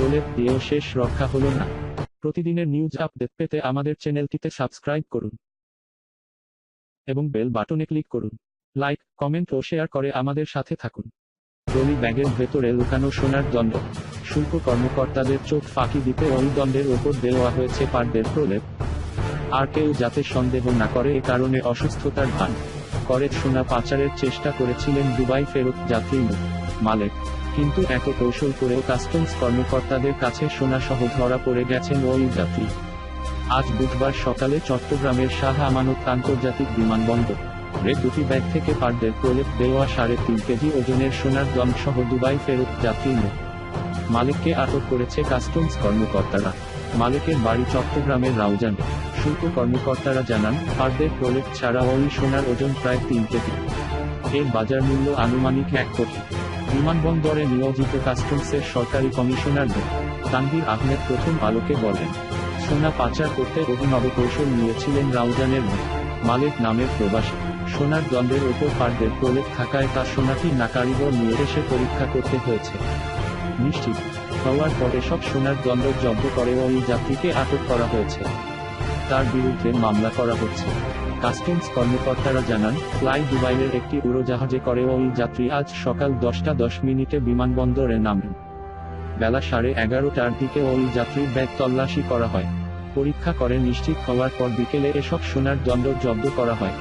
প্রলেপ দিয়েও শেষ রক্ষা হলো না। প্রতিদিনের নিউজ আপডেট পেতে আমাদের চ্যানেলটিতে সাবস্ক্রাইব করুন। এবং বেল বাটনে ক্লিক করুন। লাইক কমেন্ট ও শেয়ার করে আমাদের সাথে থাকুন। ট্রলি ব্যাগের ভেতরে লুকানো সোনার দণ্ড। শুল্ক কর্মকর্তাদের চোখ ফাঁকি দিতে ওই দণ্ডের ওপর দেওয়া হয়েছে পারদের প্রলেপ। আর কেউ যাতে সন্দেহ না করে এ কারণে অসুস্থতার ভান। করে সোনা পাচারের চেষ্টা করেছিলেন দুবাই ফেরত যাত্রী মালেক। কিন্তু এত কৌশল করেও কাস্টমস কর্মকর্তাদের কাছে সোনা সহ ধরা পড়ে গেছেন ওই যাত্রী। আজ বুধবার সকালে চট্টগ্রামের শাহ আমানত আন্তর্জাতিক বিমানবন্দর রে দুটি ব্যাগ থেকে পারদের প্রলেপ দেওয়া সাড়ে তিন কেজি ওজনের সোনার দম সহ দুবাই ফেরত যাত্রী মো মালিককে আটক করেছে কাস্টমস কর্মকর্তারা। মালিকের বাড়ি চট্টগ্রামের রাউজান। শুল্ক কর্মকর্তারা জানান পারদের প্রলেপ ছাড়া ওই সোনার ওজন প্রায় তিন কেজি। এর বাজার মূল্য আনুমানিক এক কোটি। বিমানবন্দরে নিয়োজিত কাস্টমসের সরকারি কমিশনার মো তানভীর আহমেদ প্রথম আলোকে বলেন, সোনা পাচার করতে অভিনব কৌশল নিয়েছিলেন রাউজানের মালিক নামের প্রবাসী। সোনার দণ্ডের ওপর পারদের প্রলেপ থাকায় তা সোনাটি নাকারিবর নিয়ে এসে পরীক্ষা করতে হয়েছে। নিশ্চিত, হওয়ার পরে সব সোনার দণ্ড জব্দ করে ওই যাত্রীকে আটক করা হয়েছে। তার বিরুদ্ধে মামলা করা হচ্ছে। কাস্টমস কর্মকর্তারা জানান, ফ্লাই দুবাইয়ের একটি উড়োজাহাজে করে ওই যাত্রী আজ সকাল দশটা দশ মিনিটে বিমানবন্দরে নামেন বেলা সাড়ে এগারোটার দিকে ওই যাত্রীর ব্যাগ তল্লাশি করা হয়। পরীক্ষা করে নিশ্চিত হওয়ার পর বিকেলে এসব সোনার দণ্ড জব্দ করা হয়।